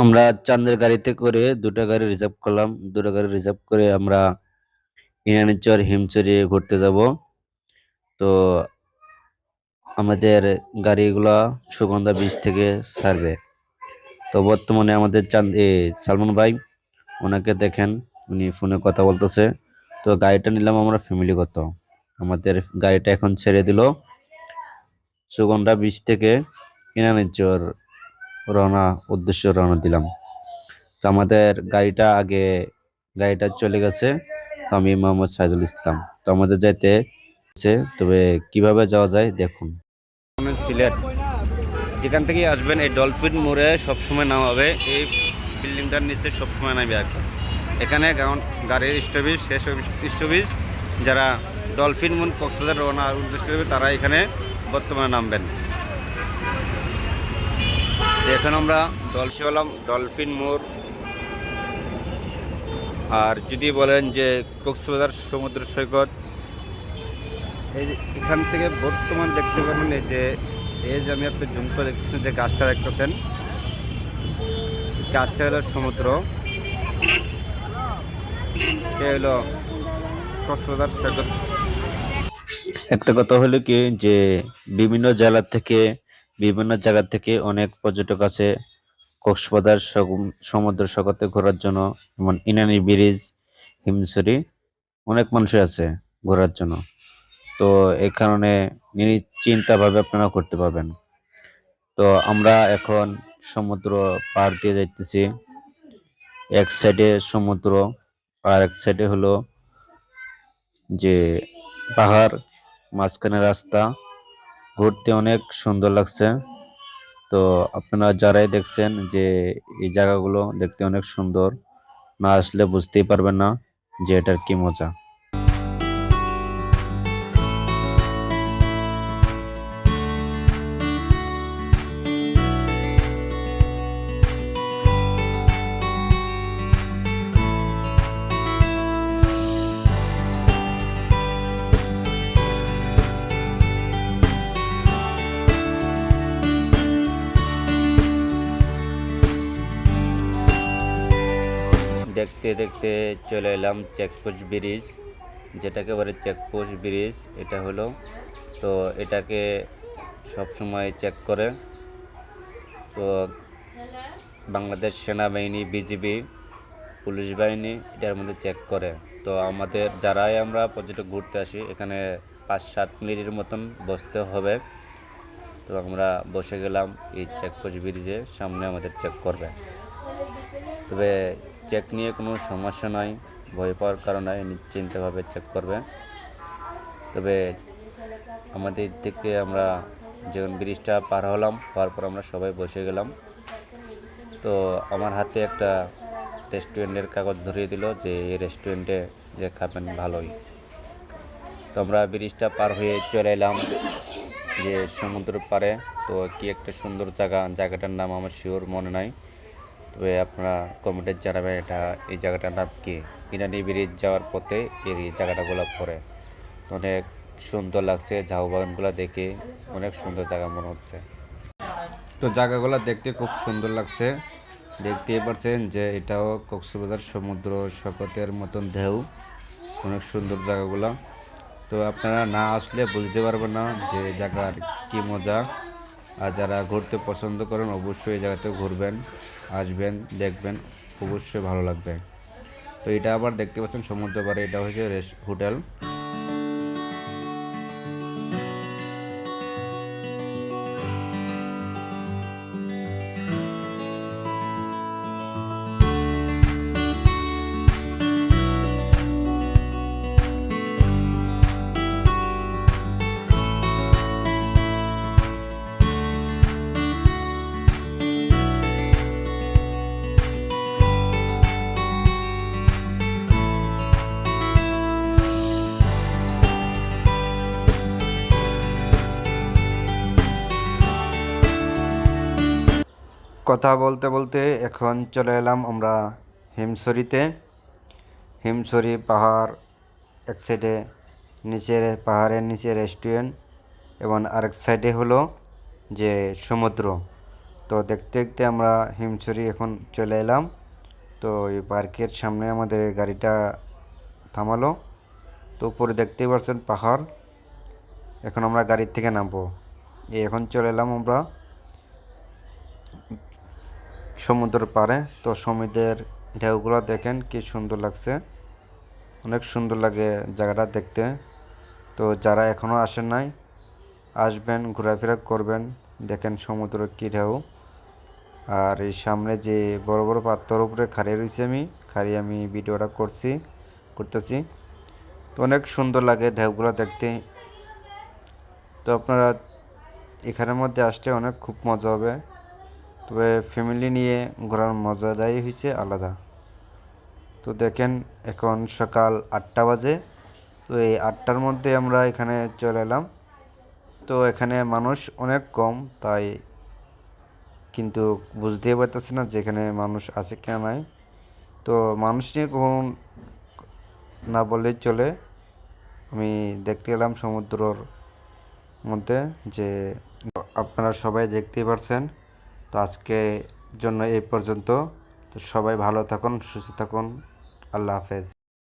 আমরা চান্দের গাড়িতে করে দুটা গাড়ি রিজার্ভ করলাম। দুটা গাড়ি রিজার্ভ করে আমরা ইনানিচর হিমচরে ঘুরতে যাব। তো আমাদের গাড়িগুলা সুগন্ধা বীজ থেকে ছাড়বে। তো বর্তমানে আমাদের এ, সালমান ভাই ওনাকে দেখেন উনি ফোনে কথা বলতেছে। তো গাড়িটা নিলাম আমরা ফ্যামিলিগত। আমাদের গাড়িটা এখন ছেড়ে দিল। সুগন্ধা বীজ থেকে ইনানিচর রওনা, উদ্দেশ্যে রওনা দিলাম। তো আমাদের গাড়িটা আগে, গাড়িটা চলে গেছে। তো আমি মোহাম্মদ সাইদুল ইসলাম। তো আমাদের যাইতে তবে কীভাবে যাওয়া যায় দেখুন। সিলেট। যেখান থেকে আসবেন, এই ডলফিন মোড়ে সবসময় নামাবে। এই বিল্ডিংটার নিচে সবসময় নামবে আর কি। এখানে গাড়ির স্টপেজ, শেষ স্টপেজ। যারা ডলফিন মুন কক্সবাজার রওনা উদ্দেশ্য তারা এখানে বর্তমানে নামবেন। এখন আমরা ডলফিন হলাম, ডলফিন মোড় আর যদি বলেন যে কক্সবাজার সমুদ্র সৈকত, এই এখান থেকে বর্তমান দেখতে পাবেন এই যে এই যে আমি আপনি জুম করে দেখতেছেন যে গাছটা দেখতেছেন। গাছটা হলো সমুদ্র। এটা হলো কক্সবাজার সৈকত। একটা কথা হলো কি যে বিভিন্ন জেলা থেকে বিভিন্ন জায়গা থেকে অনেক পর্যটক আছে। কক্সবাজার সমুদ্র সৈকতে ঘোরার জন্য, যেমন ইনানি ব্রিজ, হিমছড়ি, অনেক মানুষ আছে ঘোরার জন্য। তো এই কারণে চিন্তাভাবে আপনারা করতে পারবেন। তো আমরা এখন সমুদ্র পার দিয়ে যাইতেছি। এক সাইডে সমুদ্র, আর এক সাইডে হলো যে পাহাড়, মাঝখানে রাস্তা। ঘুরতে অনেক সুন্দর লাগছে। তো আপনারা যারাই দেখছেন যে এই জায়গাগুলো দেখতে অনেক সুন্দর, না আসলে বুঝতেই পারবেন না যে এটার কি মজা। দেখতে দেখতে চলে এলাম চেকপোস্ট ব্রিজ, যেটাকে বলে চেকপোস্ট ব্রিজ, এটা হলো। তো এটাকে সব সময় চেক করে। তো বাংলাদেশ সেনাবাহিনী, বিজিবি, পুলিশ বাহিনী এটার মধ্যে চেক করে। তো আমাদের যারাই আমরা পর্যটক ঘুরতে আসি, এখানে পাঁচ সাত মিনিটের মতন বসতে হবে। তো আমরা বসে গেলাম এই চেকপোস্ট ব্রিজে, সামনে আমাদের চেক করবে। তবে চেক নিয়ে কোনো সমস্যা নাই, ভয় পাওয়ার কারণ নিশ্চিন্তভাবে চেক করবে। তবে আমাদের থেকে আমরা যখন ব্রিজটা পার হলাম হওয়ার পর আমরা সবাই বসে গেলাম। তো আমার হাতে একটা রেস্টুরেন্টের কাগজ ধরিয়ে দিল যে, এই রেস্টুরেন্টে যে খাবেন ভালোই। তো আমরা ব্রিজটা পার হয়ে চলে এলাম যে সমুদ্র পাড়ে। তো কি একটা সুন্দর জায়গা, জায়গাটার নাম আমার শিওর মনে নাই। তবে আপনারা কমেন্টে জানাবেন এটা, এই জায়গাটার নাম কি? ইনানি ব্রিজ যাওয়ার পথে এই জায়গাটাগুলো পড়ে। অনেক সুন্দর লাগছে ঝাউ বাগানগুলো দেখে, অনেক সুন্দর জায়গা মনে হচ্ছে। তো জায়গাগুলো দেখতে খুব সুন্দর লাগছে। দেখতেই পারছেন যে এটাও কক্সবাজার সমুদ্র সৈকতের মতন ঢেউ, অনেক সুন্দর জায়গাগুলো। তো আপনারা না আসলে বুঝতে পারবেন না যে জায়গার কি মজা। আর যারা ঘুরতে পছন্দ করেন, অবশ্যই এই জায়গাতে ঘুরবেন, আসবেন, দেখবেন, অবশ্যই ভালো লাগবে। তো এটা আবার দেখতে পাচ্ছেন সমুদ্র পাড়ে এটা হচ্ছে রেস্ট হোটেল। কথা বলতে বলতে এখন চলে এলাম আমরা হিমসরিতে হিমসরি পাহাড় এক সাইডে নিচের পাহাড়ের নিচে রেস্টুরেন্ট এবং আরেক সাইডে হলো যে সমুদ্র। তো দেখতে দেখতে আমরা হিমছড়ি এখন চলে এলাম। তো এই পার্কের সামনে আমাদের গাড়িটা থামালো। তো উপরে দেখতেই পাচ্ছেন পাহাড়। এখন আমরা গাড়ির থেকে নামবো। এখন চলে এলাম আমরা সমুদ্রের পাড়ে। তো সমুদ্রের ঢেউগুলো দেখেন কি সুন্দর লাগছে। অনেক সুন্দর লাগে জায়গাটা দেখতে। তো যারা এখনও আসেন নাই, আসবেন, ঘোরাফেরা করবেন। দেখেন সমুদ্র কী ঢেউ। আর এই সামনে যে বড় বড় পাথর উপরে খাড়িয়ে রয়েছে আমি, খাড়িয়ে আমি ভিডিওটা করছি, করতেছি। তো অনেক সুন্দর লাগে ঢেউগুলো দেখতে। তো আপনারা এখানের মধ্যে আসলে অনেক খুব মজা হবে। তবে ফ্যামিলি নিয়ে ঘোরার মজাটাই হয়েছে আলাদা। তো দেখেন, এখন সকাল আটটা বাজে। তো এই আটটার মধ্যে আমরা এখানে চলে এলাম। তো এখানে মানুষ অনেক কম, তাই কিন্তু বুঝতেই পারতেছি না যে এখানে মানুষ আছে কেন নাই। তো মানুষ নিয়ে কখন না বললেই চলে। আমি দেখতে এলাম সমুদ্রর মধ্যে যে আপনারা সবাই দেখতেই পারছেন। তো আজকে জন্য এই পর্যন্ত। তো সবাই ভালো থাকুন সুস্থ থাকুন। আল্লাহ হাফেজ।